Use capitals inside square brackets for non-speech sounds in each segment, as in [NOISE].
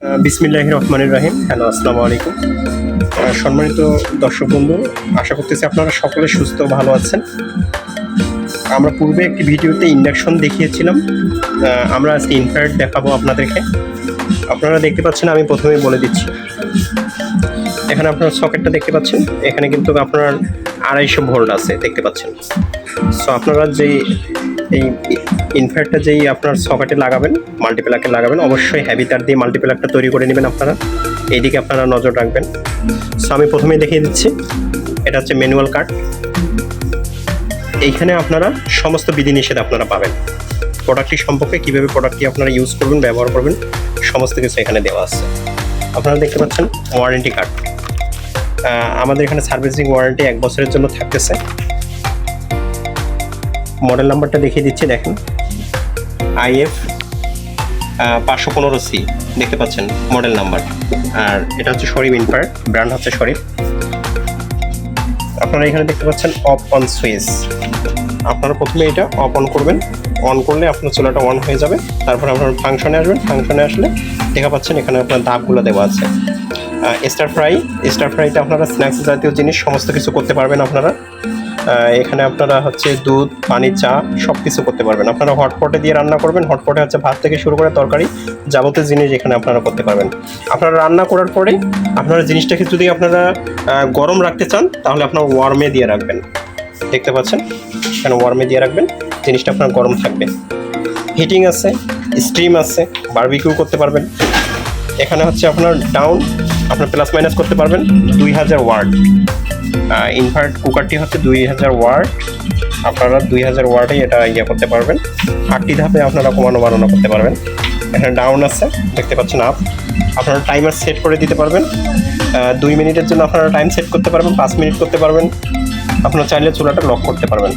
বিসমিল্লাহ রহমানুর রাহিম। হ্যালো, আসসালামু আলাইকুম। সম্মানিত দর্শক বন্ধু, আশা করতেছি আপনারা সকলে সুস্থ ভালো আছেন। আমরা পূর্বে একটি ভিডিওতে ইন্ডাকশন দেখিয়েছিলাম। আমরা আজকে ইনফ্রারেড দেখাবো আপনাদেরকে। আপনারা দেখতে পাচ্ছেন, আমি প্রথমেই বলে দিচ্ছি। এখানে আপনার সকেটটা দেখতে পাচ্ছেন। এখানে কিন্তু আপনার আড়াইশো ভোল্ট আছে, দেখতে পাচ্ছেন। সো আপনারা যেই এই ইনভার্টারটা যেই আপনার সকেটে লাগাবেন মাল্টিপ্লাকে লাগাবেন, অবশ্যই হ্যাভি তার দিয়ে মাল্টিপ্লাকটা তৈরি করে নেবেন আপনারা। এইদিকে আপনারা নজর রাখবেন। সো আমি প্রথমেই দেখিয়ে দিচ্ছি, এটা হচ্ছে ম্যানুয়াল কার্ড এইখানে আপনারা সমস্ত বিধিনিষেধ আপনারা পাবেন। প্রোডাক্টটি সম্পর্কে কীভাবে প্রোডাক্টটি আপনারা ইউজ করবেন, ব্যবহার করবেন, সমস্ত কিছু এখানে দেওয়া আছে। আপনারা দেখতে পাচ্ছেন ওয়ারেন্টি কার্ড আমাদের এখানে সার্ভিসিং ওয়ারেন্টি এক বছরের জন্য থাকতেছে। মডেল নাম্বারটা দেখিয়ে দিচ্ছি, দেখেন। আইএফ পাঁচশো পনেরো সি দেখতে পাচ্ছেন মডেল নাম্বার আর এটা হচ্ছে শরীফ ইনফার ব্র্যান্ড হচ্ছে শরীফ। আপনারা এখানে দেখতে পাচ্ছেন অফ অন সুইচ আপনারা প্রথমে এটা অফ অন করবেন। অন করলে আপনার চুলাটা অন হয়ে যাবে। তারপর আপনার ফাংশনে আসবেন। ফাংশনে আসলে দেখা পাচ্ছেন এখানে আপনার দাগগুলো দেওয়া আছে। স্টার ফ্রাই স্টার ফ্রাইতে আপনারা স্ন্যাক্স জাতীয় জিনিস সমস্ত কিছু করতে পারবেন আপনারা। এখানে আপনারা হচ্ছে দুধ, পানি, চা সব কিছু করতে পারবেন। আপনারা হটপটে দিয়ে রান্না করবেন। হটপটে হচ্ছে ভাত থেকে শুরু করে তরকারি যাবতীয় জিনিস এখানে আপনারা করতে পারবেন। আপনারা রান্না করার পরে আপনারা জিনিসটাকে যদি আপনারা গরম রাখতে চান, তাহলে আপনার ওয়ার্মে দিয়ে রাখবেন। দেখতে পাচ্ছেন? এখানে ওয়ার্মে দিয়ে রাখবেন। জিনিসটা আপনার গরম থাকবে। হিটিং আছে স্টিম আছে বারবিকিউ করতে পারবেন। এখানে হচ্ছে আপনার ডাউন আপনার প্লাস মাইনাস করতে পারবেন দুই হাজার ওয়ার্ড ইনভার্ট কুকারটি হচ্ছে দুই হাজার ওয়ার্ড আপনারা দুই হাজার ওয়ার্ডে এটা ইয়ে করতে পারবেন। আটটি ধাপে আপনারা কমানো বাড়ানো করতে পারবেন। এখানে ডাউন আছে, দেখতে পাচ্ছেন আপ আপনারা টাইমার সেট করে দিতে পারবেন। দুই মিনিটের জন্য আপনারা টাইম সেট করতে পারবেন, পাঁচ মিনিট করতে পারবেন। আপনারা চাইলে চুলাটা লক করতে পারবেন।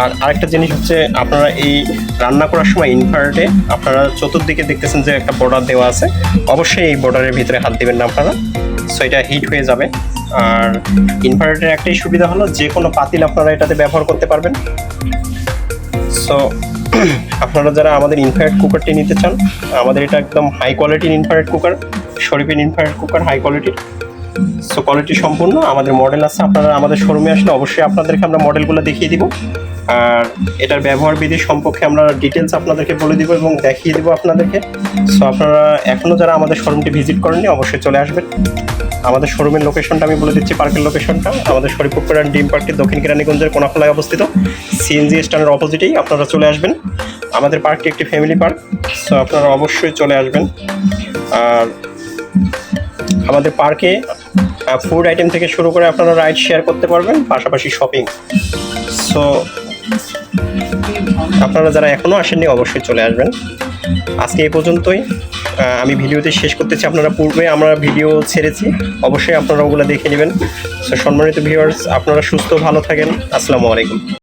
আর আরেকটা জিনিস হচ্ছে আপনারা এই রান্না করার সময় ইনভার্টে আপনারা চতুর্দিকে দেখতেছেন যে একটা বর্ডার দেওয়া আছে। অবশ্যই এই বর্ডারের ভিতরে হাত দিবেন না আপনারা। সো এটা হিট হয়ে যাবে। আর ইনভার্টারের একটাই সুবিধা হলো যে কোনো পাতিল আপনারা এটাতে ব্যবহার করতে পারবেন। সো [CLEARS THROAT] আপনারা যারা আমাদের ইনফ্রারেড কুকারটি নিতে চান, আমাদের এটা একদম হাই কোয়ালিটির ইনফ্রারেড কুকার শরীফের ইনফ্রারেড কুকার হাই কোয়ালিটির সো কোয়ালিটি সম্পূর্ণ, আমাদের মডেল আছে, আপনারা আমাদের শোরুমে আসলে অবশ্যই আপনাদেরকে আমরা মডেলগুলো দেখিয়ে দিব। আর এটার ব্যবহার বিধি সম্পর্কে আমরা ডিটেলস আপনাদেরকে বলে দিব এবং দেখিয়ে দিব আপনাদেরকে। সো আপনারা এখনও যারা আমাদের শোরুমটি ভিজিট করেননি, অবশ্যই চলে আসবেন। আমাদের শোরুমের লোকেশনটা আমি বলে দিচ্ছি পার্কের লোকেশনটা আমাদের শরীফপুকুর অ্যান্ড ডিম পার্কটি দক্ষিণ কেরানীগঞ্জের কোনাখোলায় অবস্থিত। সিএনজি স্ট্যান্ডের অপোজিটেই আপনারা চলে আসবেন। আমাদের পার্কটি একটি ফ্যামিলি পার্ক সো আপনারা অবশ্যই চলে আসবেন। আর আমাদের পার্কে ফুড আইটেম থেকে শুরু করে আপনারা রাইড শেয়ার করতে পারবেন, পাশাপাশি শপিং সো আপনারা যারা এখনও আসেননি, অবশ্যই চলে আসবেন। আজকে এ পর্যন্তই। আমি ভিডিওতে শেষ করতেছি। আপনারা পূর্বে আমরা ভিডিও ছেড়েছি। অবশ্যই আপনারা ওগুলো দেখে নেবেন। সো সম্মানিত ভিউয়ার্স আপনারা সুস্থ, ভালো থাকেন। আসসালামু আলাইকুম।